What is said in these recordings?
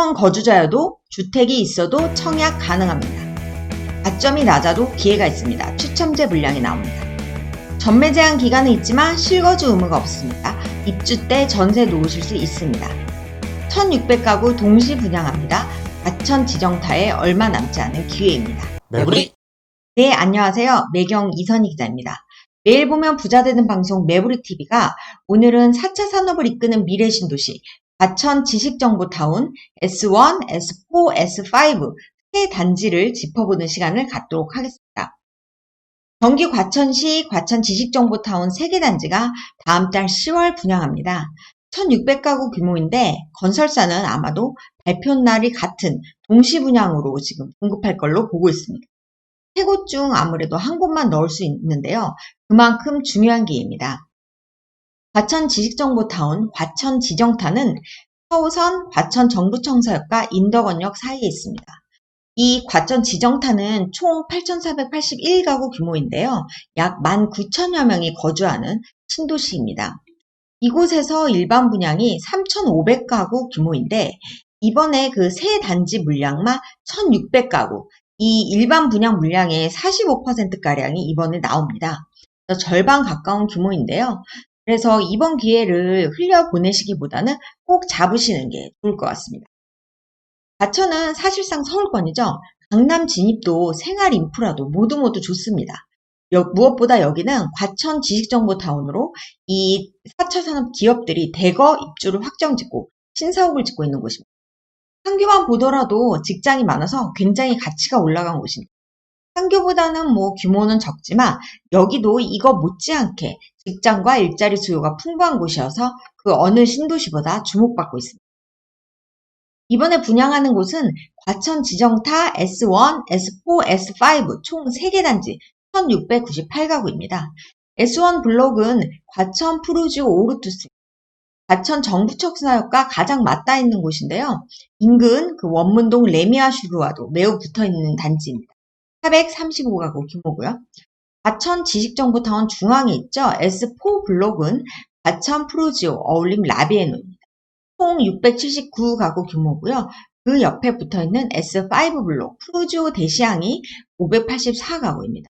수도권 거주자여도 주택이 있어도 청약 가능합니다. 가점이 낮아도 기회가 있습니다. 추첨제 물량이 나옵니다. 전매 제한 기간은 있지만 실거주 의무가 없습니다. 입주 때 전세 놓으실 수 있습니다. 1600가구 동시 분양합니다. 과천 지정타에 얼마 남지 않은 기회입니다. 매부리 네, 안녕하세요. 매경 이선희 기자입니다. 매일 보면 부자 되는 방송 매부리 TV가 오늘은 4차 산업을 이끄는 미래 신도시 과천 지식정보타운 S1, S4, S5 세 단지를 짚어보는 시간을 갖도록 하겠습니다. 경기 과천시 과천 지식정보타운 3개 단지가 다음 달 10월 분양합니다. 1600가구 규모인데 건설사는 아마도 발표 날이 같은 동시 분양으로 지금 공급할 걸로 보고 있습니다. 세 곳 중 아무래도 한 곳만 넣을 수 있는데요. 그만큼 중요한 기회입니다. 과천 지식정보타운 과천 지정타는 서우선 과천 정부청사역과 인덕원역 사이에 있습니다. 이 과천 지정타는 총 8,481가구 규모인데요. 약 19,000여 명이 거주하는 신도시입니다. 이곳에서 일반 분양이 3,500가구 규모인데 이번에 그세 단지 물량만 1,600가구, 이 일반 분양 물량의 45%가량이 이번에 나옵니다. 절반 가까운 규모인데요. 그래서 이번 기회를 흘려 보내시기보다는 꼭 잡으시는 게 좋을 것 같습니다. 과천은 사실상 서울권이죠. 강남 진입도 생활 인프라도 모두 모두 좋습니다. 여- 무엇보다 여기는 과천 지식정보타운으로 이 4차 산업 기업들이 대거 입주를 확정 짓고 신사옥을 짓고 있는 곳입니다. 상교만 보더라도 직장이 많아서 굉장히 가치가 올라간 곳입니다. 상교보다는 뭐 규모는 적지만 여기도 이거 못지않게 직장과 일자리 수요가 풍부한 곳이어서 그 어느 신도시보다 주목받고 있습니다. 이번에 분양하는 곳은 과천 지정타 S1, S4, S5 총 3개 단지 1698가구입니다. S1 블록은 과천 푸르지오 오르투스, 과천 정부청사역과 가장 맞닿아 있는 곳인데요. 인근 그 원문동 레미아슈르와도 매우 붙어 있는 단지입니다. 435가구 규모고요. 과천 지식정보타운 중앙에 있죠. S4 블록은 과천 프로지오 어울림 라비에노입니다. 총 679가구 규모고요. 그 옆에 붙어 있는 S5 블록 프로지오 대시양이 584가구입니다.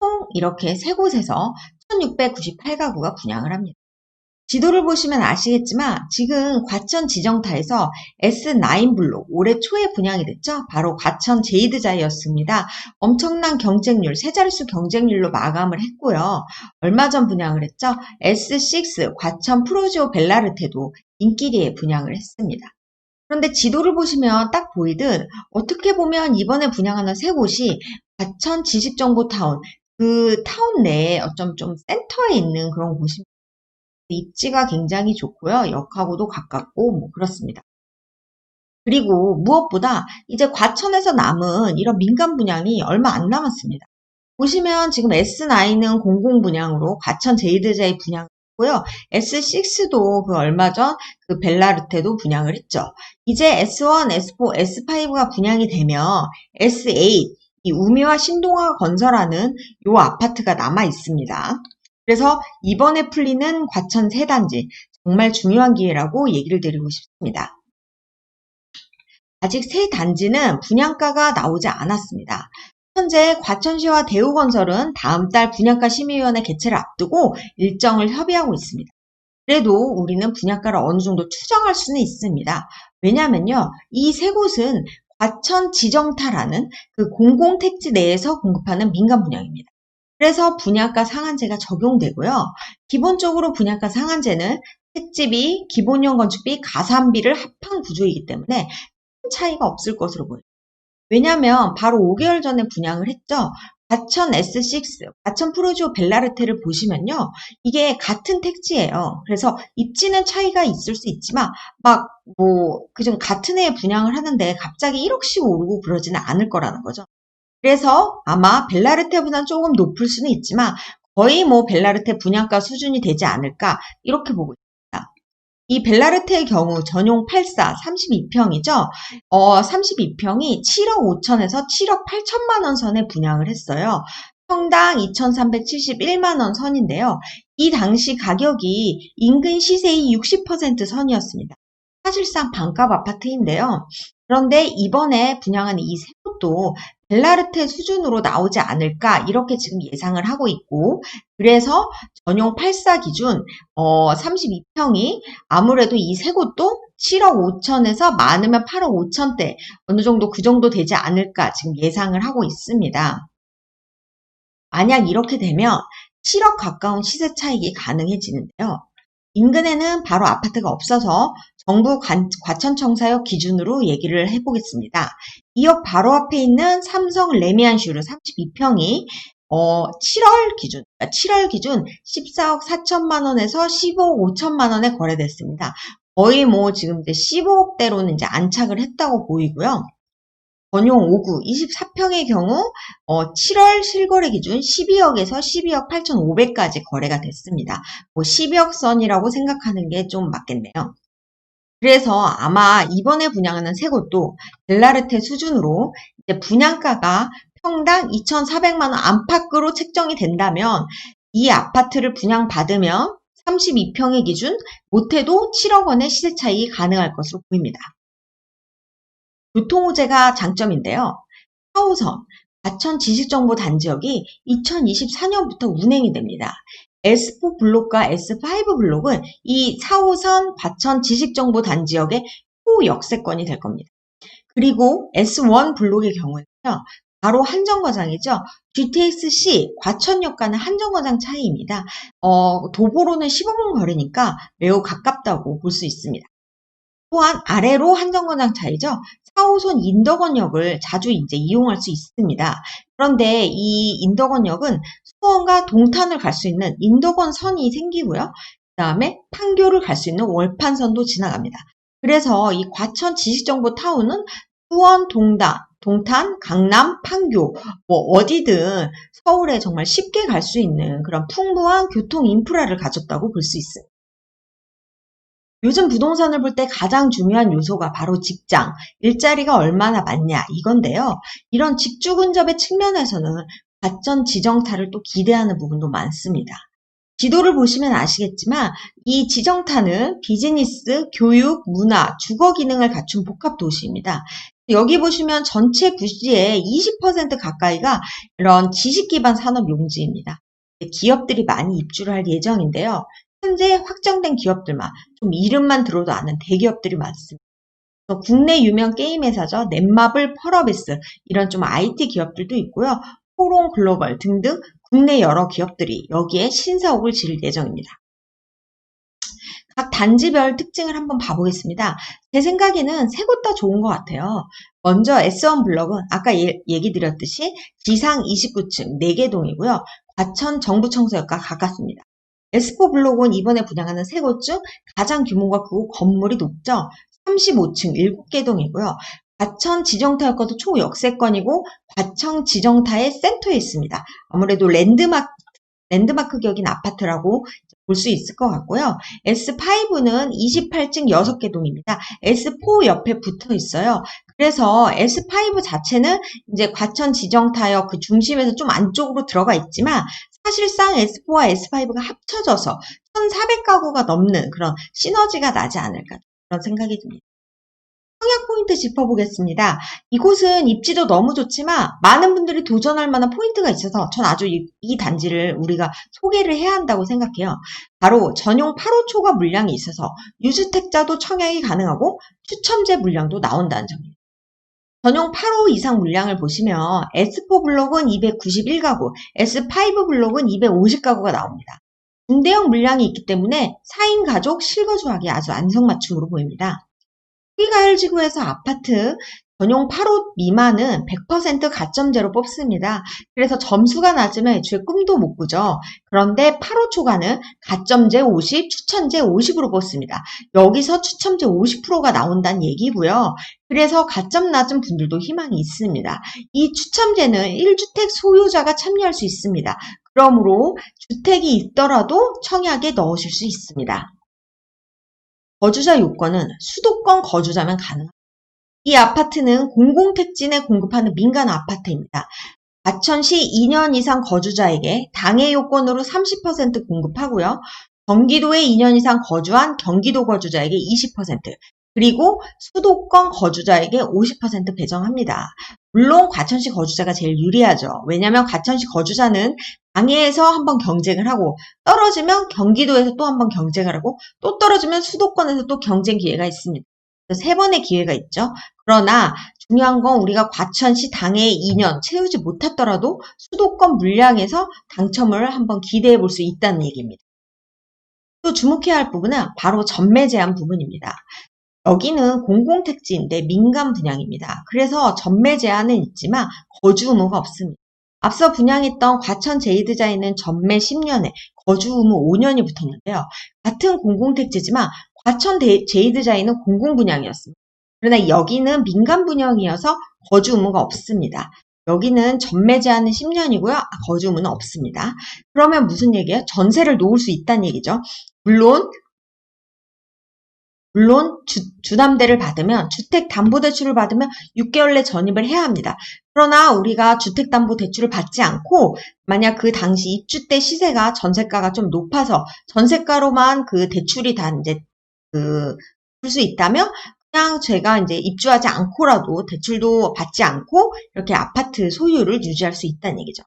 총 이렇게 세 곳에서 1698가구가 분양을 합니다. 지도를 보시면 아시겠지만 지금 과천 지정타에서 S9 블록 올해 초에 분양이 됐죠. 바로 과천 제이드자이였습니다. 엄청난 경쟁률, 세 자릿수 경쟁률로 마감을 했고요. 얼마 전 분양을 했죠. S6 과천 프로지오 벨라르테도 인기리에 분양을 했습니다. 그런데 지도를 보시면 딱 보이듯 어떻게 보면 이번에 분양하는 세 곳이 과천 지식정보타운 그 타운 내에 어쩜 좀 센터에 있는 그런 곳입니다. 입지가 굉장히 좋고요. 역하고도 가깝고 뭐 그렇습니다. 그리고 무엇보다 이제 과천에서 남은 이런 민간 분양이 얼마 안 남았습니다. 보시면 지금 S9은 공공 분양으로 과천 제이드자의 분양했고요. S6도 그 얼마 전 그 벨라르테도 분양을 했죠. 이제 S1, S4, S5가 분양이 되면 S8 이 우미와 신동아 건설하는 요 아파트가 남아 있습니다. 그래서 이번에 풀리는 과천 세 단지 정말 중요한 기회라고 얘기를 드리고 싶습니다. 아직 세 단지는 분양가가 나오지 않았습니다. 현재 과천시와 대우건설은 다음 달 분양가 심의위원회 개최를 앞두고 일정을 협의하고 있습니다. 그래도 우리는 분양가를 어느 정도 추정할 수는 있습니다. 왜냐면요, 이 세 곳은 과천 지정타라는 그 공공택지 내에서 공급하는 민간 분양입니다. 그래서 분양가 상한제가 적용되고요. 기본적으로 분양가 상한제는 택지비, 기본용 건축비, 가산비를 합한 구조이기 때문에 큰 차이가 없을 것으로 보여요. 왜냐하면 바로 5개월 전에 분양을 했죠. 과천 S6, 과천 프로지오 벨라르테를 보시면요. 이게 같은 택지예요. 그래서 입지는 차이가 있을 수 있지만 막 뭐 그중 같은 해에 분양을 하는데 갑자기 1억씩 오르고 그러지는 않을 거라는 거죠. 그래서 아마 벨라르테보다는 조금 높을 수는 있지만 거의 뭐 벨라르테 분양가 수준이 되지 않을까 이렇게 보고 있습니다. 이 벨라르테의 경우 전용 84 32평이죠. 어, 32평이 7억 5천에서 7억 8천만 원 선에 분양을 했어요. 평당 2,371만 원 선인데요. 이 당시 가격이 인근 시세의 60% 선이었습니다. 사실상 반값 아파트인데요. 그런데 이번에 분양하는 이세 곳도 벨라르테 수준으로 나오지 않을까 이렇게 지금 예상을 하고 있고 그래서 전용 84 기준 어 32평이 아무래도 이 세 곳도 7억 5천에서 많으면 8억 5천대 어느 정도 그 정도 되지 않을까 지금 예상을 하고 있습니다. 만약 이렇게 되면 7억 가까운 시세 차익이 가능해지는데요. 인근에는 바로 아파트가 없어서 정부 관- 과천청사역 기준으로 얘기를 해보겠습니다. 2억 바로 앞에 있는 삼성 레미안슈르 32평이 어, 7월 기준, 7월 기준 14억 4천만 원에서 15억 5천만 원에 거래됐습니다. 거의 뭐 지금 이제 15억대로는 이제 안착을 했다고 보이고요. 전용 5구 24평의 경우 어, 7월 실거래 기준 12억에서 12억 8,500까지 거래가 됐습니다. 뭐 12억 선이라고 생각하는 게 좀 맞겠네요. 그래서 아마 이번에 분양하는 세 곳도 델라르테 수준으로 이제 분양가가 평당 2,400만 원 안팎으로 책정이 된다면 이 아파트를 분양받으면 32평의 기준 못해도 7억 원의 시세 차익이 가능할 것으로 보입니다. 교통호재가 장점인데요. 4호선 과천 지식정보단지역이 2024년부터 운행이 됩니다. S4 블록과 S5 블록은 이 4호선 과천 지식정보단 지역의 초역세권이 될 겁니다. 그리고 S1 블록의 경우는요. 바로 한정거장이죠. GTX-C 과천역과는 한정거장 차이입니다. 어, 도보로는 15분 거리니까 매우 가깝다고 볼 수 있습니다. 또한 아래로 한정거장 차이죠. 4호선 인덕원역을 자주 이제 이용할 수 있습니다. 그런데 이 인덕원역은 수원과 동탄을 갈 수 있는 인덕원 선이 생기고요. 그 다음에 판교를 갈 수 있는 월판선도 지나갑니다. 그래서 이 과천 지식정보 타운은 수원, 동단, 동탄, 강남, 판교, 뭐 어디든 서울에 정말 쉽게 갈 수 있는 그런 풍부한 교통 인프라를 가졌다고 볼 수 있습니다. 요즘 부동산을 볼 때 가장 중요한 요소가 바로 직장, 일자리가 얼마나 많냐 이건데요. 이런 직주 근접의 측면에서는 과천 지정타를 또 기대하는 부분도 많습니다. 지도를 보시면 아시겠지만 이 지정타는 비즈니스, 교육, 문화, 주거 기능을 갖춘 복합 도시입니다. 여기 보시면 전체 부지의 20% 가까이가 이런 지식 기반 산업 용지입니다. 기업들이 많이 입주를 할 예정인데요. 현재 확정된 기업들만 좀 이름만 들어도 아는 대기업들이 많습니다. 국내 유명 게임 회사죠. 넷마블, 펄어비스 이런 좀 IT 기업들도 있고요. 포롱 글로벌 등등 국내 여러 기업들이 여기에 신사옥을 지을 예정입니다. 각 단지별 특징을 한번 봐보겠습니다. 제 생각에는 세 곳 다 좋은 것 같아요. 먼저 S1 블럭은 아까 예, 얘기 드렸듯이 지상 29층 4개 동이고요. 과천 정부청사역과 가깝습니다. S4 블록은 이번에 분양하는 세 곳 중 가장 규모가 크고 건물이 높죠. 35층 7개 동이고요. 과천 지정타역과도 초역세권이고 과천 지정타의 센터에 있습니다. 아무래도 랜드마크, 랜드마크 격인 아파트라고 볼 수 있을 것 같고요. S5는 28층 6개 동입니다. S4 옆에 붙어 있어요. 그래서 S5 자체는 이제 과천 지정타역 그 중심에서 좀 안쪽으로 들어가 있지만 사실상 S4와 S5가 합쳐져서 1,400가구가 넘는 그런 시너지가 나지 않을까 그런 생각이 듭니다. 청약 포인트 짚어보겠습니다. 이곳은 입지도 너무 좋지만 많은 분들이 도전할 만한 포인트가 있어서 전 아주 이, 이 단지를 우리가 소개를 해야 한다고 생각해요. 바로 전용 8호 초과 물량이 있어서 유주택자도 청약이 가능하고 추첨제 물량도 나온다는 점입니다. 전용 8호 이상 물량을 보시면 S4 블록은 291가구, S5 블록은 250가구가 나옵니다. 중대형 물량이 있기 때문에 4인 가족 실거주하기 아주 안성맞춤으로 보입니다. 후기가을 지구에서 아파트 전용 8호 미만은 100% 가점제로 뽑습니다. 그래서 점수가 낮으면 애초에 꿈도 못 꾸죠. 그런데 8호 초과는 가점제 50, 추천제 50으로 뽑습니다. 여기서 추첨제 50%가 나온다는 얘기고요. 그래서 가점 낮은 분들도 희망이 있습니다. 이 추첨제는 1주택 소유자가 참여할 수 있습니다. 그러므로 주택이 있더라도 청약에 넣으실 수 있습니다. 거주자 요건은 수도권 거주자면 가능합니다. 이 아파트는 공공택진에 공급하는 민간 아파트입니다. 과천시 2년 이상 거주자에게 당해 요건으로 30% 공급하고요. 경기도에 2년 이상 거주한 경기도 거주자에게 20%, 그리고 수도권 거주자에게 50% 배정합니다. 물론 과천시 거주자가 제일 유리하죠. 왜냐하면 과천시 거주자는 당해에서 한번 경쟁을 하고 떨어지면 경기도에서 또 한번 경쟁을 하고 또 떨어지면 수도권에서 또 경쟁 기회가 있습니다. 세 번의 기회가 있죠. 그러나 중요한 건 우리가 과천시 당해 2년 채우지 못했더라도 수도권 물량에서 당첨을 한번 기대해 볼 수 있다는 얘기입니다. 또 주목해야 할 부분은 바로 전매 제한 부분입니다. 여기는 공공택지인데 민간 분양입니다. 그래서 전매 제한은 있지만 거주 의무가 없습니다. 앞서 분양했던 과천 제이드자에는 전매 10년에 거주 의무 5년이 붙었는데요. 같은 공공택지지만 과천 대- 제이드자에는 공공 분양이었습니다. 그러나 여기는 민간 분양이어서 거주 의무가 없습니다. 여기는 전매 제한은 10년이고요. 거주 의무는 없습니다. 그러면 무슨 얘기예요? 전세를 놓을 수 있다는 얘기죠. 물론 물론 주, 담대를 받으면 주택담보대출을 받으면 6개월 내 전입을 해야 합니다. 그러나 우리가 주택담보대출을 받지 않고 만약 그 당시 입주 때 시세가 전세가가 좀 높아서 전세가로만 그 대출이 다 이제 그 풀 수 있다면 그냥 제가 이제 입주하지 않고라도 대출도 받지 않고 이렇게 아파트 소유를 유지할 수 있다는 얘기죠.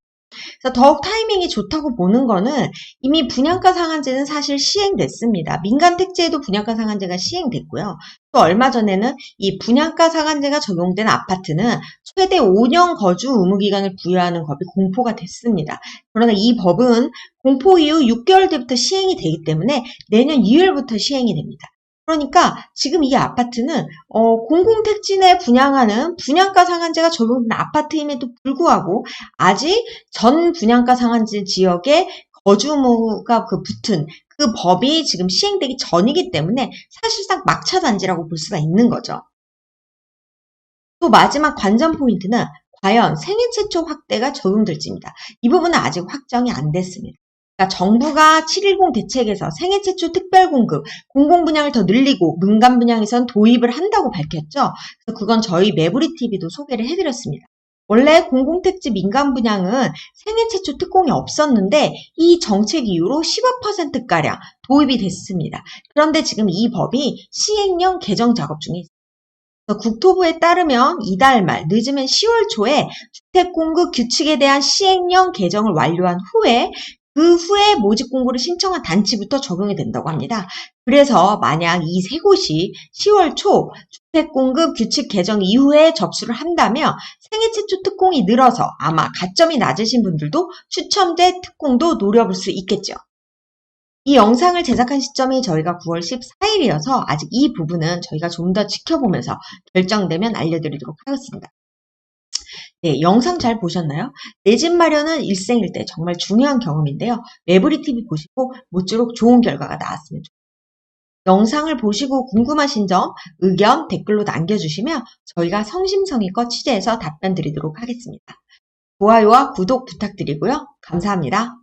더욱 타이밍이 좋다고 보는 거는 이미 분양가 상한제는 사실 시행됐습니다. 민간 택지에도 분양가 상한제가 시행됐고요. 또 얼마 전에는 이 분양가 상한제가 적용된 아파트는 최대 5년 거주 의무 기간을 부여하는 법이 공포가 됐습니다. 그러나 이 법은 공포 이후 6개월 뒤부터 시행이 되기 때문에 내년 2월부터 시행이 됩니다. 그러니까 지금 이 아파트는 어, 공공택지 내 분양하는 분양가 상한제가 적용된 아파트임에도 불구하고 아직 전 분양가 상한제 지역에 거주무가 그 붙은 그 법이 지금 시행되기 전이기 때문에 사실상 막차 단지라고 볼 수가 있는 거죠. 또 마지막 관전 포인트는 과연 생애 최초 확대가 적용될지입니다. 이 부분은 아직 확정이 안 됐습니다. 그러니까 정부가 710 대책에서 생애 최초 특별 공급, 공공 분양을 더 늘리고 민간 분양에선 도입을 한다고 밝혔죠. 그래서 그건 저희 매부리 TV도 소개를 해드렸습니다. 원래 공공택지 민간 분양은 생애 최초 특공이 없었는데 이 정책 이후로 15%가량 도입이 됐습니다. 그런데 지금 이 법이 시행령 개정 작업 중에 있습니다. 국토부에 따르면 이달 말 늦으면 10월 초에 주택 공급 규칙에 대한 시행령 개정을 완료한 후에 그 후에 모집 공고를 신청한 단지부터 적용이 된다고 합니다. 그래서 만약 이 세 곳이 10월 초 주택 공급 규칙 개정 이후에 접수를 한다면 생애 최초 특공이 늘어서 아마 가점이 낮으신 분들도 추첨제 특공도 노려볼 수 있겠죠. 이 영상을 제작한 시점이 저희가 9월 14일이어서 아직 이 부분은 저희가 좀 더 지켜보면서 결정되면 알려드리도록 하겠습니다. 네, 영상 잘 보셨나요? 내 집 마련은 일생일 대 정말 중요한 경험인데요. 매부리 TV 보시고 모쪼록 좋은 결과가 나왔으면 좋겠습니다. 영상을 보시고 궁금하신 점, 의견, 댓글로 남겨주시면 저희가 성심성의껏 취재해서 답변 드리도록 하겠습니다. 좋아요와 구독 부탁드리고요. 감사합니다.